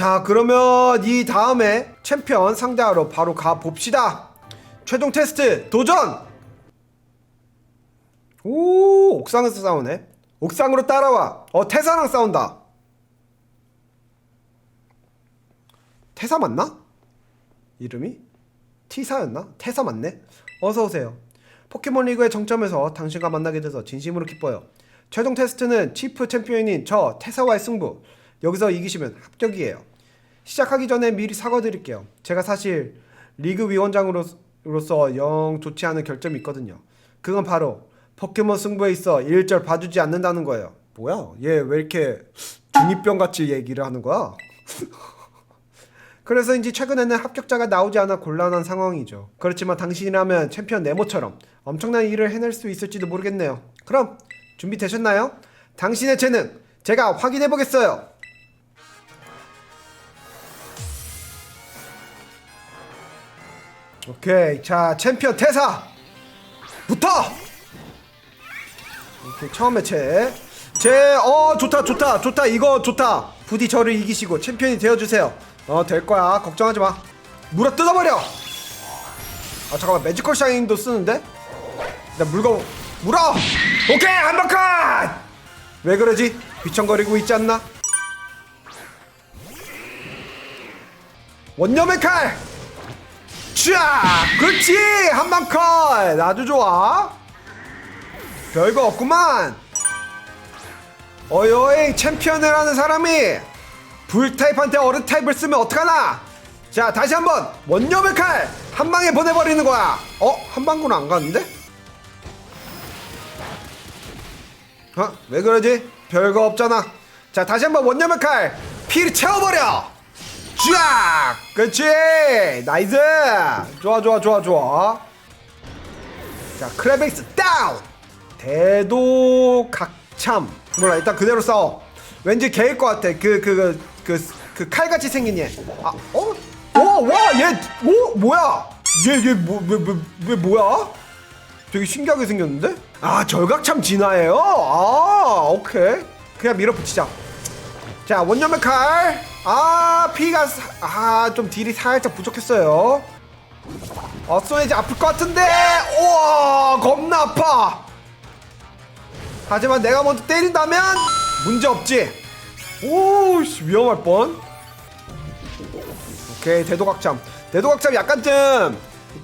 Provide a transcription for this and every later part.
자 그러면 이 다음에 챔피언 상대하러 바로 가봅시다. 최종 테스트 도전! 오 옥상에서 싸우네. 옥상으로 따라와. 어 태사랑 싸운다. 태사 맞나? 이름이? 티사였나? 태사 맞네? 어서오세요. 포켓몬 리그의 정점에서 당신과 만나게 돼서 진심으로 기뻐요. 최종 테스트는 치프 챔피언인 저 태사와의 승부. 여기서 이기시면 합격이에요 시작하기 전에 미리 사과드릴게요 제가 사실 리그 위원장으로서 영 좋지 않은 결점이 있거든요 그건 바로 포켓몬 승부에 있어 일절 봐주지 않는다는 거예요 뭐야 얘 왜 이렇게 중이병 같이 얘기를 하는 거야? 그래서인지 최근에는 합격자가 나오지 않아 곤란한 상황이죠. 그렇지만 당신이라면 챔피언 네모처럼 엄청난 일을 해낼 수 있을지도 모르겠네요. 그럼 준비되셨나요? 당신의 재능 제가 확인해 보겠어요. 오케이 자 챔피언 태사 부터! 오케이 처음에 제제어 좋다 좋다 좋다 이거 좋다. 부디 저를 이기시고 챔피언이 되어주세요. 어 될 거야. 걱정하지 마. 물어 뜯어버려! 아 잠깐만 매지컬 샤인도 쓰는데? 나 물건 물어! 오케이 한바칸 왜 그러지? 귀청거리고 있지 않나? 원념의 칼 쫙! 그렇지! 한 방 컷! 아주 좋아! 별거 없구만! 어여잉 챔피언을 하는 사람이 불타입한테 어른타입을 쓰면 어떡하나! 자 다시 한 번 원념의 칼! 한 방에 보내버리는 거야! 어? 한 방구는 안 갔는데? 어? 왜 그러지? 별거 없잖아 자 다시 한 번 원념의 칼! 피를 채워버려! 쫙! 그렇지! 나이스! 좋아 좋아 좋아 좋아 자 크레백스 다운! 대도 각참 몰라 일단 그대로 싸워 왠지 개일 것 같아 그 그 그 그 그 칼같이 생긴 얘 아, 어? 오! 와! 얘! 오! 뭐야? 얘 얘 뭐 왜 왜 왜 뭐야? 되게 신기하게 생겼는데? 아 절각참 진화예요? 아 오케이 그냥 밀어붙이자 자 원념의 칼. 아 피가 아 좀 딜이 살짝 부족했어요. 어 소네지 아플 것 같은데. 우와 겁나 아파. 하지만 내가 먼저 때린다면 문제 없지. 오씨 위험할 뻔. 오케이 대도각참. 대도각참 약간 좀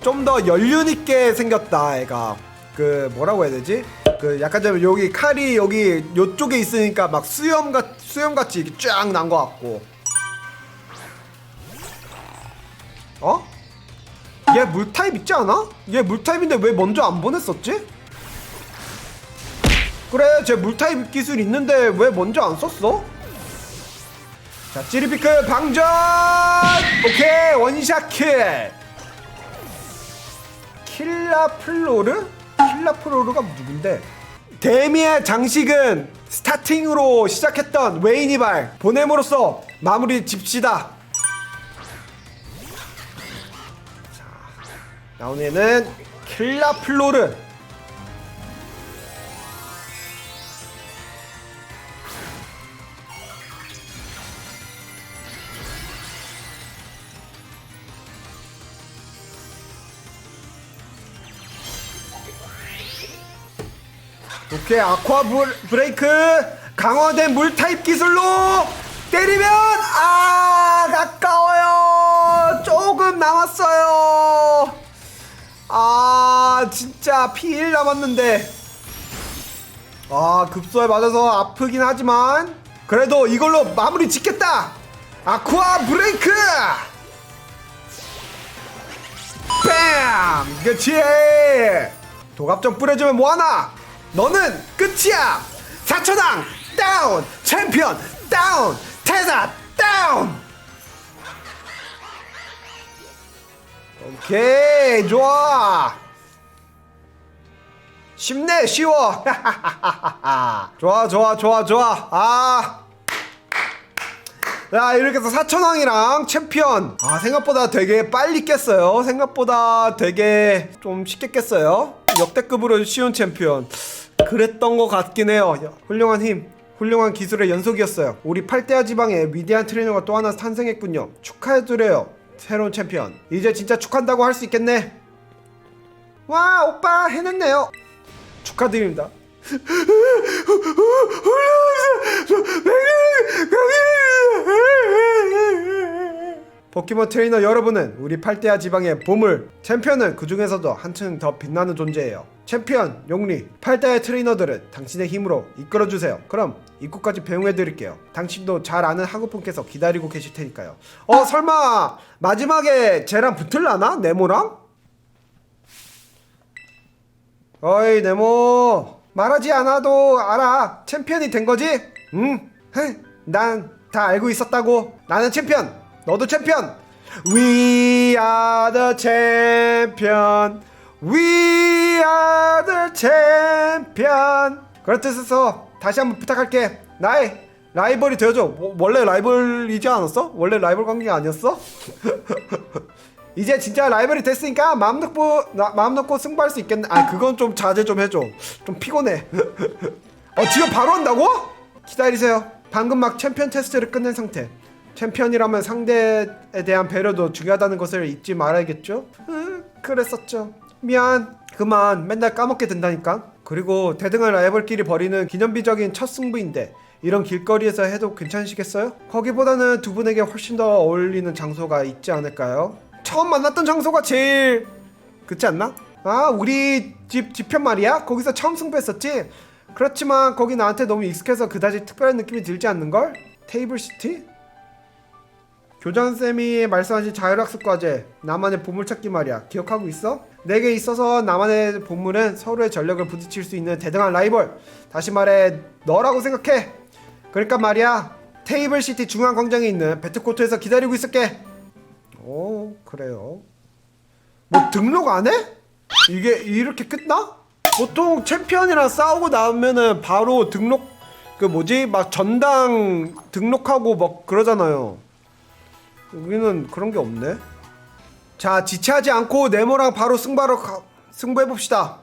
좀 더 연륜 있게 생겼다 애가. 그 뭐라고 해야 되지? 그 약간 좀 여기 칼이 여기 요쪽에 있으니까 막 수염 같 수염 같이 쫙 난 것 같고. 어? 얘 물타입 있지 않아? 얘 물타입인데 왜 먼저 안 보냈었지? 그래 쟤 물타입 기술 있는데 왜 먼저 안 썼어? 자 찌리피크 방전 오케이 원샷 킬 킬라플로르? 킬라플로르가 누군데? 데미의 장식은 스타팅으로 시작했던 웨이니발 보냄으로써 마무리 집시다. 애는 킬라플로르. 오케이 아쿠아 불- 브레이크. 강화된 물 타입 기술로 때리면 아 가까워요. 조금 남았어요 아 진짜 피 1 남았는데. 아 급소에 맞아서 아프긴 하지만 그래도 이걸로 마무리 짓겠다. 아쿠아 브레이크! 뺨! 그치? 도갑점 뿌려주면 뭐하나? 너는 끝이야! 4천왕 다운! 챔피언 다운! 태사 다운 오케이 좋아. 쉽네 쉬워. 좋아 좋아 좋아 좋아. 아. 자 이렇게 해서 사천왕이랑 챔피언. 아 생각보다 되게 빨리 깼어요. 생각보다 되게 좀 쉽게 깼어요. 역대급으로 쉬운 챔피언. 그랬던 것 같긴 해요. 야, 훌륭한 힘 훌륭한 기술의 연속이었어요. 우리 팔대야 지방에 위대한 트레이너가 또 하나 탄생했군요. 축하해드려요. 새로운 챔피언. 이제 진짜 축한다고 할 수 있겠네. 와, 오빠 해냈네요. 축하드립니다. 포켓몬 트레이너 여러분은 우리 팔대야 지방의 보물 챔피언은 그 중에서도 한층 더 빛나는 존재예요. 챔피언 용리 팔대야 트레이너들을 당신의 힘으로 이끌어주세요. 그럼 입구까지 배웅해드릴게요. 당신도 잘 아는 학우분께서 기다리고 계실 테니까요. 어 설마 마지막에 쟤랑 붙을라나 네모랑? 어이 네모 말하지 않아도 알아 챔피언이 된 거지? 응? 난 다 알고 있었다고 나는 챔피언 너도 챔피언 We are the champion We champion 그런 뜻에서 다시 한번 부탁할게 나의 라이벌이 되어줘 뭐, 원래 라이벌이지 않았어? 원래 라이벌 관계가 아니었어? 이제 진짜 라이벌이 됐으니까 마음 놓고 나, 마음 놓고 승부할 수 있겠네. 아 그건 좀 자제 좀 해줘. 좀 피곤해. 어 지금 바로 한다고? 기다리세요. 방금 막 챔피언 테스트를 끝낸 상태. 챔피언이라면 상대에 대한 배려도 중요하다는 것을 잊지 말아야겠죠? 음, 그랬었죠. 미안. 그만. 맨날 까먹게 된다니까. 그리고 대등한 라이벌끼리 벌이는 기념비적인 첫 승부인데 이런 길거리에서 해도 괜찮으시겠어요? 거기보다는 두 분에게 훨씬 더 어울리는 장소가 있지 않을까요? 처음 만났던 장소가 제일 그렇지 않나? 아 우리 집 뒤편 말이야? 거기서 처음 승부했었지? 그렇지만 거기 나한테 너무 익숙해서 그다지 특별한 느낌이 들지 않는걸? 테이블 시티? 교장쌤이 말씀하신 자율학습 과제 나만의 보물찾기 말이야. 기억하고 있어? 내게 있어서 나만의 보물은 서로의 전력을 부딪힐 수 있는 대등한 라이벌. 다시 말해 너라고 생각해. 그러니까 말이야 테이블 시티 중앙 광장에 있는 배트코트에서 기다리고 있을게. 오 그래요? 뭐 등록 안 해? 이게 이렇게 끝나? 보통 챔피언이랑 싸우고 나면은 바로 등록 그 뭐지? 막 전당 등록하고 막 그러잖아요 우리는 그런 게 없네. 자 지체하지 않고 네모랑 바로 승부하러 가, 승부해 봅시다.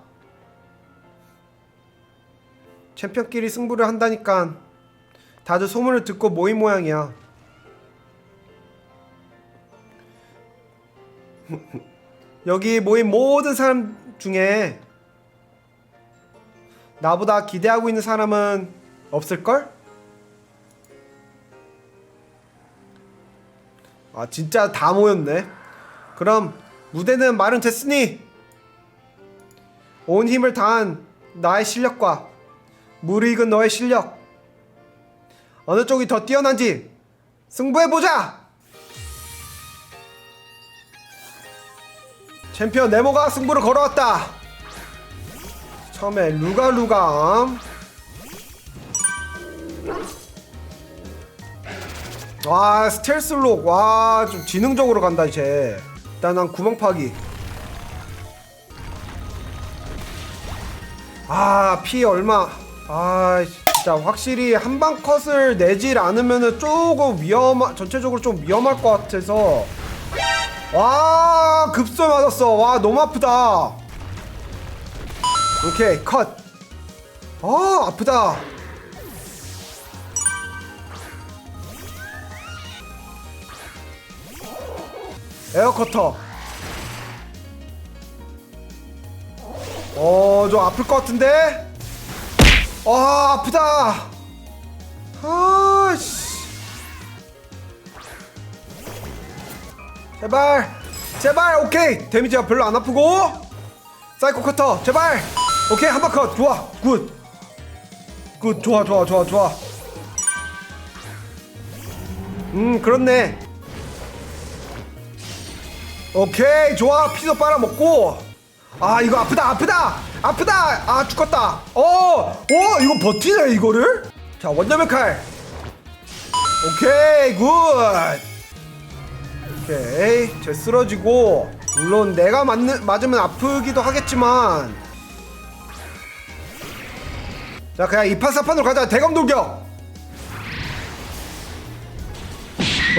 챔피언끼리 승부를 한다니까 다들 소문을 듣고 모인 모양이야. 여기 모인 모든 사람 중에 나보다 기대하고 있는 사람은 없을걸? 아 진짜 다 모였네 그럼 무대는 마련 됐으니 온 힘을 다한 나의 실력과 무르익은 너의 실력 어느 쪽이 더 뛰어난지 승부해보자! 챔피언 네모가 승부를 걸어왔다. 처음에 루가루감. 와 스텔스록 와좀 지능적으로 간다 이제. 일단 난 구멍 파기. 아 피 얼마? 아 진짜 확실히 한방 컷을 내질 않으면은 조금 위험 전체적으로 좀 위험할 것 같아서 와 급소 맞았어 와 너무 아프다 오케이 컷아 아프다 에어커터. 어좀 아플 것 같은데? 아 아프다. 아씨. 제발 제발 오케이. 데미지가 별로 안 아프고. 사이코 커터 제발. 오케이 한방 컷. 좋아 굿굿 좋아 좋아 좋아 좋아. 음 그렇네 오케이 좋아. 피도 빨아먹고. 아 이거 아프다 아프다. 아프다. 아 죽었다. 어어 이거 버티네 이거를? 자 원더맨 칼. 오케이 굿. 오케이 제 쓰러지고. 물론 내가 맞는, 맞으면 아프기도 하겠지만. 자 그냥 이판사판으로 가자. 대검 돌격.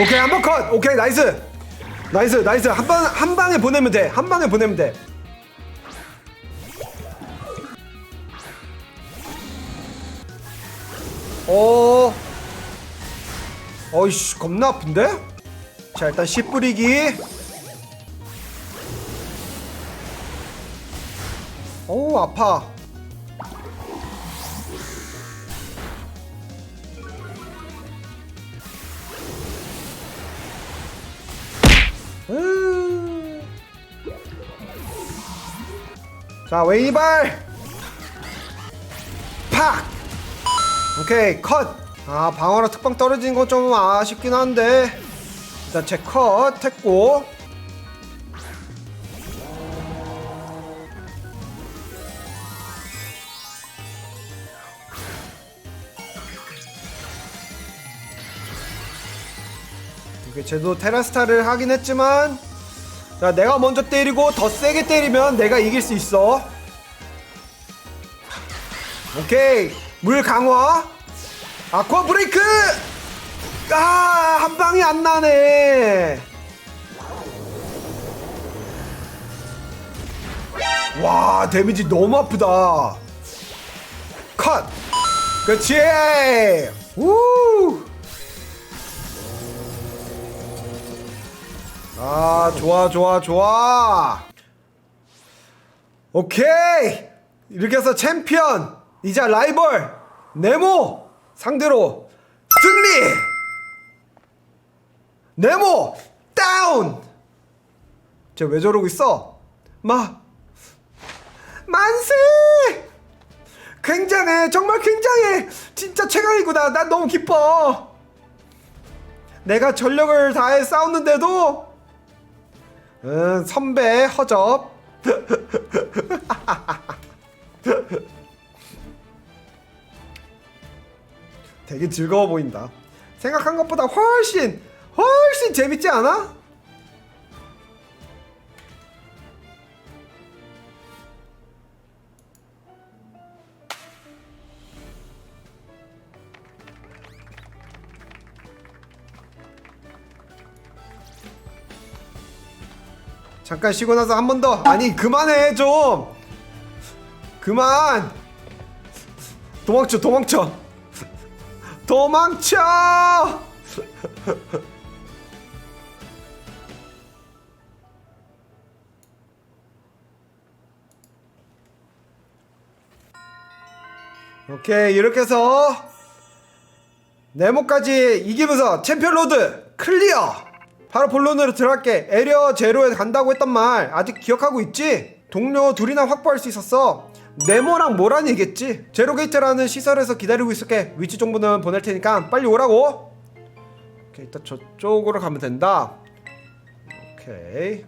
오케이 한 번 컷. 오케이 나이스 나이스 나이스. 한 방 한 방에 보내면 돼 한 방에 보내면 돼. 어? 어이씨 겁나 아픈데? 자 일단 씨 뿌리기. 어우 아파 자 웨이발. 팍. 오케이 컷아 방어라 특방 떨어진 건 좀 아쉽긴 한데. 일단 제 컷 했고. 이게 쟤도 테라스타를 하긴 했지만 자 내가 먼저 때리고 더 세게 때리면 내가 이길 수 있어. 오케이. 물 강화. 아쿠아 브레이크! 아 한 방이 안 나네. 와 데미지 너무 아프다. 컷! 그렇지. 우 아, 좋아, 좋아, 좋아. 오케이. 이렇게 해서 챔피언, 이자 라이벌, 네모 상대로 승리! 네모 다운! 쟤 왜 저러고 있어? 마, 만세! 굉장해, 정말 굉장해! 진짜 최강이구나. 난 너무 기뻐. 내가 전력을 다해 싸웠는데도 응, 선배 허접. 되게 즐거워 보인다. 생각한 것보다 훨씬 훨씬 재밌지 않아? 잠깐 쉬고 나서 한 번 더. 아니 그만해 좀. 그만. 도망쳐 도망쳐. 도망쳐. 오케이 이렇게 해서 네모까지 이기면서 챔피언 로드 클리어! 바로 본론으로 들어갈게. 에리어 제로에 간다고 했던 말 아직 기억하고 있지? 동료 둘이나 확보할 수 있었어. 네모랑 뭐란 얘기겠지? 제로게이트라는 시설에서 기다리고 있을게. 위치 정보는 보낼 테니까 빨리 오라고. 오케이, 일단 저쪽으로 가면 된다. 오케이.